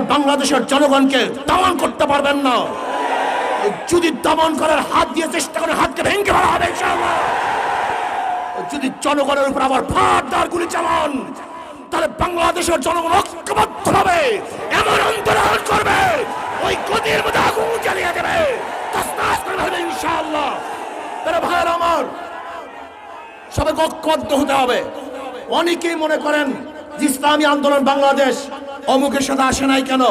বাংলাদেশের জনগণকে দমন করতে পারবেন না। যদি দমন করার হাত দিয়ে চেষ্টা করেন হাতকে ভেঙে ফেলা হবে যদি জনগণের উপর আবার ফাটদার গুলি চালান, তাহলে বাংলাদেশের জনগণ ঐক্যবদ্ধ হবে এমন আন্দোলন করবে, ওই গতির মধ্যে আগুন জ্বালিয়ে দেবে। করে ইনশাআল্লাহ। তারা ভাইয়ের আমার সবাই ঐক্যবদ্ধ হতে হবে। অনেকেই মনে করেন ইসলামী আন্দোলন বাংলাদেশ অমুকের সাথে আসে নাই কেন?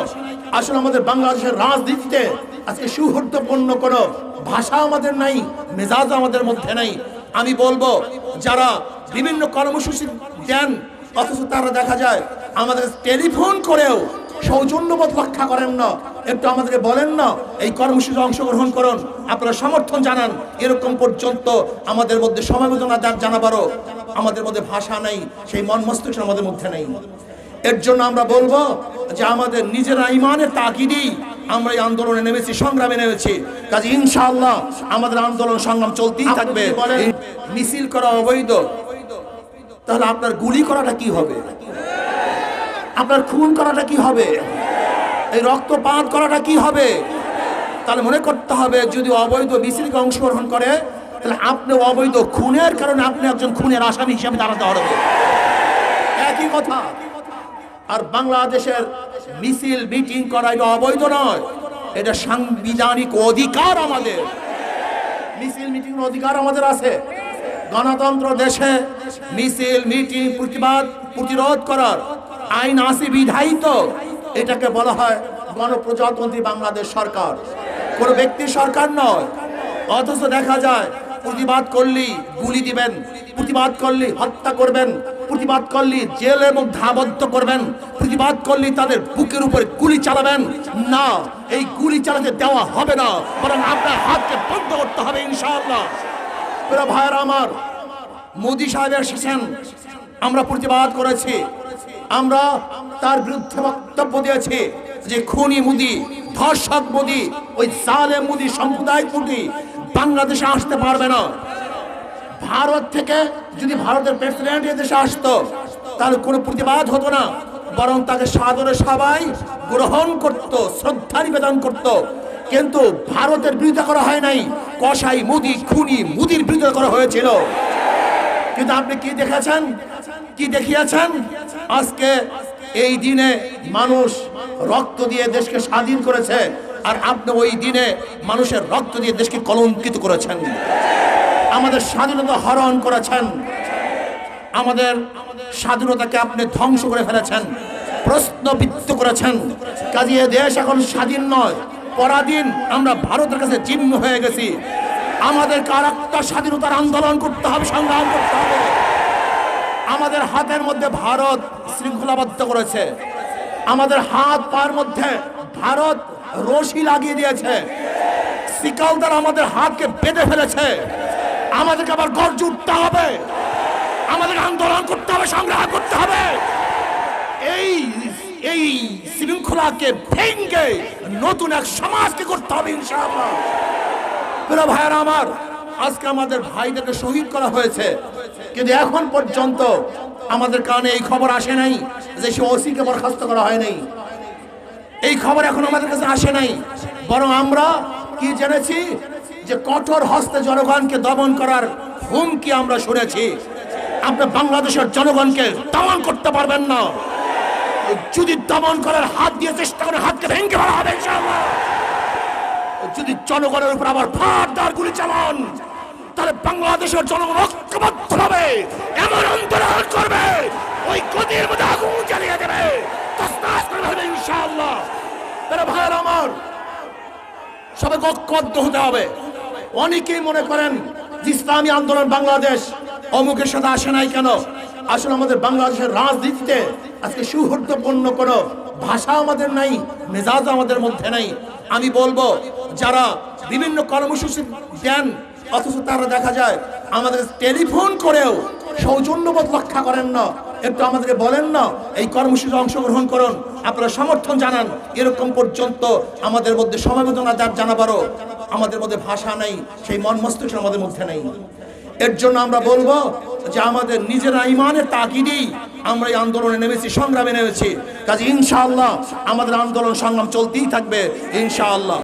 আসলে আমাদের বাংলাদেশের রাজনীতিতে আজকে সৌহার্দ্যপূর্ণ কোনো ভাষা আমাদের নাই, মেজাজ আমাদের মধ্যে নাই। আমি বলব, যারা বিভিন্ন কর্মসূচি দেন অথচ তারা দেখা যায় আমাদের টেলিফোন করেও সৌজন্যবোধ রক্ষা করেন না। একটু আমাদেরকে বলেন না, এই কর্মসূচি অংশগ্রহণ করুন। আপনারা সমর্থন জানান, এরকম পর্যন্ত আমাদের মধ্যে সমবেদনা জানাবারও আমাদের মধ্যে ভাষা নেই, সেই মন মস্তিষ্ক আমাদের মধ্যে নেই। এর জন্য আমরা বলব যে আমাদের নিজেরা ইমানের তাকিদেই আমরা এই আন্দোলনে নেমেছি সংগ্রামে নেমেছি। কাজে ইনশাআল্লাহ আমাদের আন্দোলন সংগ্রাম চলতেই থাকবে। মিছিল করা অবৈধ। তাহলে আপনার গুলি করাটা কি হবে? আপনার খুন করাটা কি হবে? এই রক্তপাত করাটা কি হবে? তাহলে মনে করতে হবে যদি অবৈধ মিছিলকে অংশগ্রহণ করে তাহলে আপনি অবৈধ খুনের কারণে আপনি একজন খুনের আসামি হিসাবে দাঁড়াতে হবে একই কথা। আর বাংলাদেশের মিছিল, মিটিং করা এটা অবৈধ নয়। এটা সাংবিধানিক অধিকার আমাদের। মিছিল, মিটিং অধিকার আমাদের আছে। গণতন্ত্র দেশে মিছিল, মিটিং প্রতিবাদ, প্রতিরোধ করার আইন আছে, বিধায়িত। এটাকে বলা হয় গণপ্রজাতন্ত্রী বাংলাদেশ সরকার। কোন ব্যক্তি সরকার নয়। অথচ দেখা যায়, প্রতিবাদ করলি গুলি দিবেন, প্রতিবাদ করলি হত্যা করবেন। প্রতিবাদ করলি জেলের মধ্যে আবদ্ধ করবেন। প্রতিবাদ করলি তাদের বুকের উপরে গুলি চালাবেন। না, এই গুলি চালাতে দেওয়া হবে না। বরং আপনার হাতকে বন্ধ করতে হবে, ইনশাআল্লাহ। প্রিয় ভাইয়েরা আমার, মোদি সাহেব এসেছেন। আমরা প্রতিবাদ করেছি। আমরা তার বিরুদ্ধে বক্তব্য দিয়েছি যে খুনি মুদি, ধর্ষক মোদি, ওই জালে মুদি সম্প্রদায় মুদি বাংলাদেশে আসতে পারবে না। ভারত থেকে যদি ভারতের প্রেসিডেন্ট এদেশে আসতো, তাহলে কোনো প্রতিবাদ হতো না। বরং তাকে সাদরে সবাই গ্রহণ করত, শ্রদ্ধা নিবেদন করত। কিন্তু ভারতের বিরোধিতা করা হয় নাই। কসাই, মুদি, খুনি, মুদির বিরোধিতা করা হয়েছিল। কিন্তু আপনি কি দেখেছেন? কি দেখিয়েছেন? আজকে এই দিনে মানুষ রক্ত দিয়ে দেশকে স্বাধীন করেছে। আর আপনি ওই দিনে মানুষের রক্ত দিয়ে দেশকে কলঙ্কিত করেছেন। আমাদের স্বাধীনতা হরণ করেছেন। আমাদের স্বাধীনতাকে আপনি ধ্বংস করে ফেলেছেন, প্রশ্নবিদ্ধ করেছেন। কাজে, এ দেশ এখন স্বাধীন নয়, পরাধীন। আমরা ভারতের কাছে চিহ্ন হয়ে গেছি। আমাদেরকে আর একটা স্বাধীনতার আন্দোলন করতে হবে, সংগ্রাম করতে হবে। আমাদের হাতের মধ্যে ভারত শৃঙ্খলাবদ্ধ করেছে। আমাদের হাত পার মধ্যে ভারত রশি লাগিয়ে দিয়েছে। দ্বারা আমাদের হাতকে বেঁধে ফেলেছে। আমাদেরকে আবার গর্জ উঠতে হবে। আমাদের আন্দোলন করতে হবে, সংগ্রাম করতে হবে। এই এই শৃঙ্খলাকে ভেঙ্গে নতুন এক সমাজকে করতে হবে ইনশাআল্লাহ। প্রিয় আমার, আজকে আমাদের ভাইদেরকে শহীদ করা হয়েছে। কিন্তু এখন পর্যন্ত আমাদের কানে এই খবর আসে নাই যে সে ওসিকে বরখাস্ত করা হয় নাই। এই খবর এখন আমাদের কাছে আসে নাই। বরং আমরা কি জেনেছি? যে কঠোর হস্তে জনগণকে দমন করার হুমকি আমরা শুনেছি। আপনি বাংলাদেশের জনগণকে দমন করতে পারবেন না। যদি দমন করার হাত দিয়ে চেষ্টা করে হাতকে ভেঙে ফেলা হবে যদি জনগণের উপর আবার ফাটদার গুলি চালান, তাহলে বাংলাদেশের জনগণ ঐক্যবদ্ধ হবে, এমন আন্দোলন করবে, ওই গতির মধ্যে আগুন জ্বালিয়ে দেবে। ইনশাআল্লাহ। তারা ভাইয়ের আমার সবাই ঐক্যবদ্ধ হতে হবে। অনেকেই মনে করেন ইসলামী আন্দোলন বাংলাদেশ অমুকের সাথে আসে নাই কেন? আসলে আমাদের বাংলাদেশের রাজনীতিতে আজকে সৌহার্দ্যপূর্ণ কোনো ভাষা আমাদের নাই, মেজাজ আমাদের মধ্যে নাই। আমি বলব, যারা বিভিন্ন কর্মসূচি দেন, অথচ তারা দেখা যায় আমাদের টেলিফোন করেও সৌজন্যবোধ রক্ষা করেন না। একটু আমাদেরকে বলেন না, এই কর্মসূচিতে অংশগ্রহণ করুন। আপনারা সমর্থন জানান, এরকম পর্যন্ত আমাদের মধ্যে সমবেদনা জানাবারও। আমাদের মধ্যে ভাষা নাই, সেই মন মস্তিষ্ক আমাদের মধ্যে নেই। এর জন্য আমরা বলব যে আমাদের নিজেরা ইমানের তাকিদেই আমরা এই আন্দোলনে নেমেছি, সংগ্রামে নেমেছি। কাজে ইনশাআল্লাহ আমাদের আন্দোলন সংগ্রাম চলতেই থাকবে, ইনশাআল্লাহ।